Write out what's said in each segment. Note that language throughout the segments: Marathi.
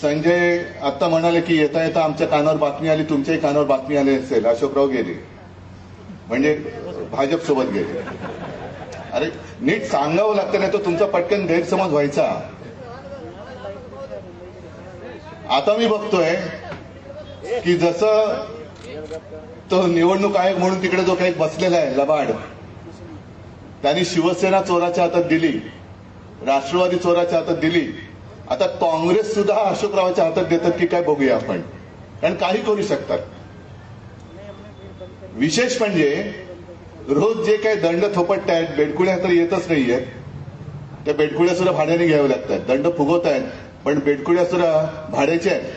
संजय आता म्हणाले की येता येता आमच्या कानावर बातमी आली तुमच्याही कानावर बातमी आली असेल. अशोकराव गेले. म्हणजे भाजप सोबत गेले. अरे नीट सांगावं लागतं नाही तर तुमचा पटकन गैरसमज व्हायचा. आता मी बघतोय की जसं तो निवडणूक आयोग म्हणून तिकडे जो काही बसलेला आहे लबाड त्यांनी शिवसेना चोराच्या हातात दिली. राष्ट्रवादी चोराच्या हातात दिली. आता काँग्रेस सुद्धा अशोकरावाच्या हातात देतात की काय बघूया आपण. कारण काही करू शकतात. विशेष म्हणजे रोज जे काही दंड थोपटतायत बेडकुळ्या तर येतच नाहीये त्या बेडकुळ्या सुद्धा भाड्याने घ्याव्या लागतात. दंड फुगवत आहेत पण बेडकुळ्या सुद्धा भाड्याच्या आहेत.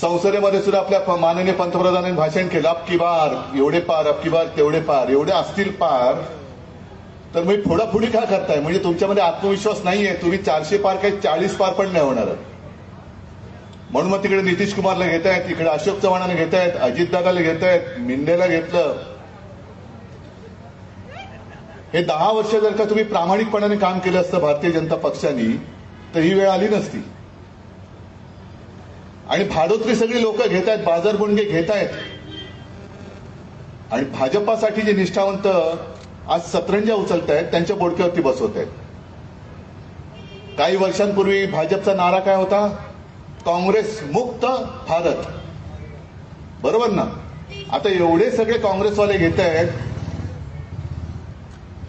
संसदेमध्ये सुद्धा आपल्या माननीय पंतप्रधानांनी भाषण केलं अबकी बार एवढे पार अबकी बार तेवढे पार एवढे असतील पार. तर मी फोडाफोडी का करताय? म्हणजे तुमच्यामध्ये आत्मविश्वास नाहीये. तुम्ही चारशे पार काही चाळीस पार पण नाही होणार. म्हणून मग तिकडे नितीश कुमारला घेत आहेत इकडे अशोक चव्हाणाला घेत आहेत अजितदादाला घेत आहेत मिंडेला घेतलं. हे दहा वर्ष जर का तुम्ही प्रामाणिकपणाने काम केलं असतं भारतीय जनता पक्षाने तर ही वेळ आली नसती. आणि भाडोत्री सगळी लोक घेत आहेत बाजार गुणगे घेत आहेत आणि भाजपासाठी जे निष्ठावंत आज सतरंजा उचलत आहेत त्यांच्या बोडक्यावरती बसवत आहेत काही वर्षांपूर्वी भाजपचा नारा काय होता? काँग्रेस मुक्त भारत. बरोबर ना? आता एवढे सगळे काँग्रेसवाले घेत आहेत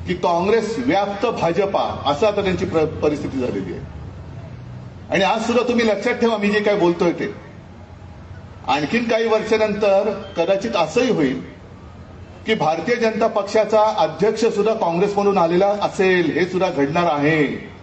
की काँग्रेस व्याप्त भाजपा असं आता त्यांची प्र- परिस्थिती झालेली आहे. आणि आज सुद्धा तुम्ही लक्षात ठेवा मी जे काय बोलतोय ते. आणखीन काही वर्षानंतर कदाचित असंही होईल की भारतीय जनता पक्षाचा अध्यक्ष सुद्धा काँग्रेसमधून आलेला असेल हे सुद्धा घडणार आहे.